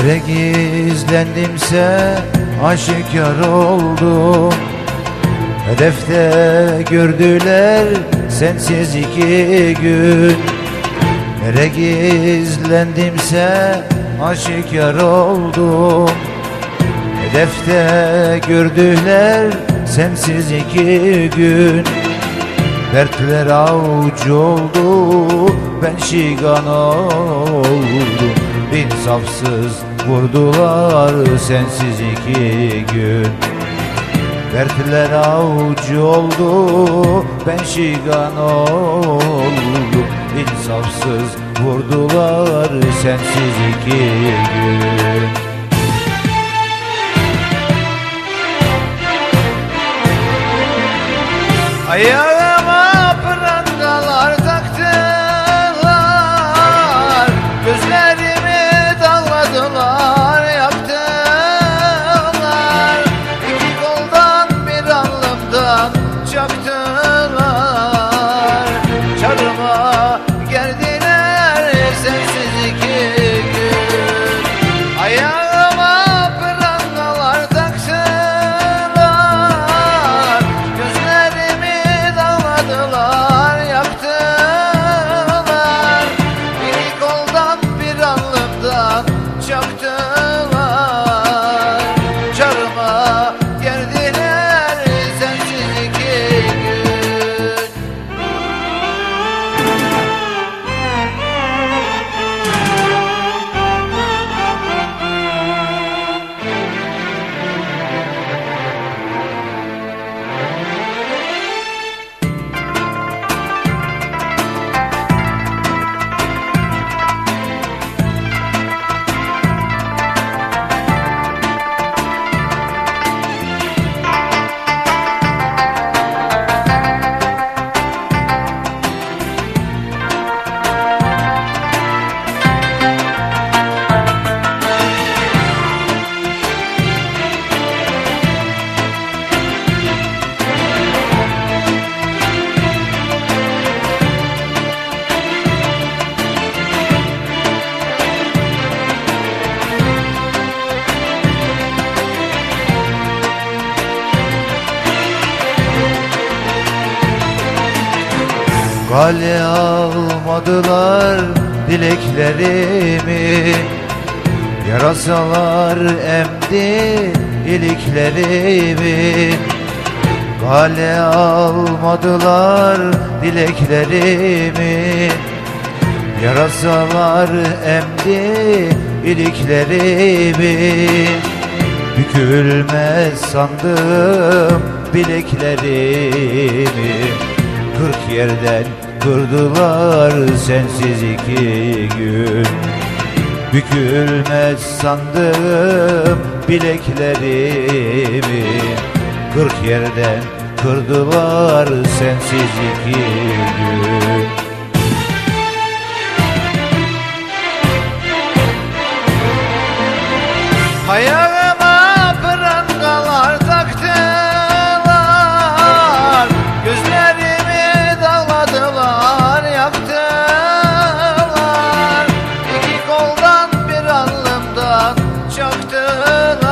Nere gizlendimse aşikar oldum. Hedefte gördüler sensiz iki gün. Nere gizlendimse aşikar oldum. Hedefte gördüler sensiz iki gün. Dertler avucu oldu ben şigan oldum. İnsafsız vurdular sensiz iki gün. Dertler avucu oldu ben şigan oldum İnsafsız vurdular sensiz iki gün. Ayağıma done. Gale almadılar dileklerimi. Yarasalar emdi iliklerimi. Gale almadılar dileklerimi. Yarasalar emdi iliklerimi. Bükülmez sandım bileklerimi Kırk yerden kırdılar sensiz iki gün. Bükülmez sandım bileklerimi. Kırk yerden kırdılar sensiz iki gün Oh.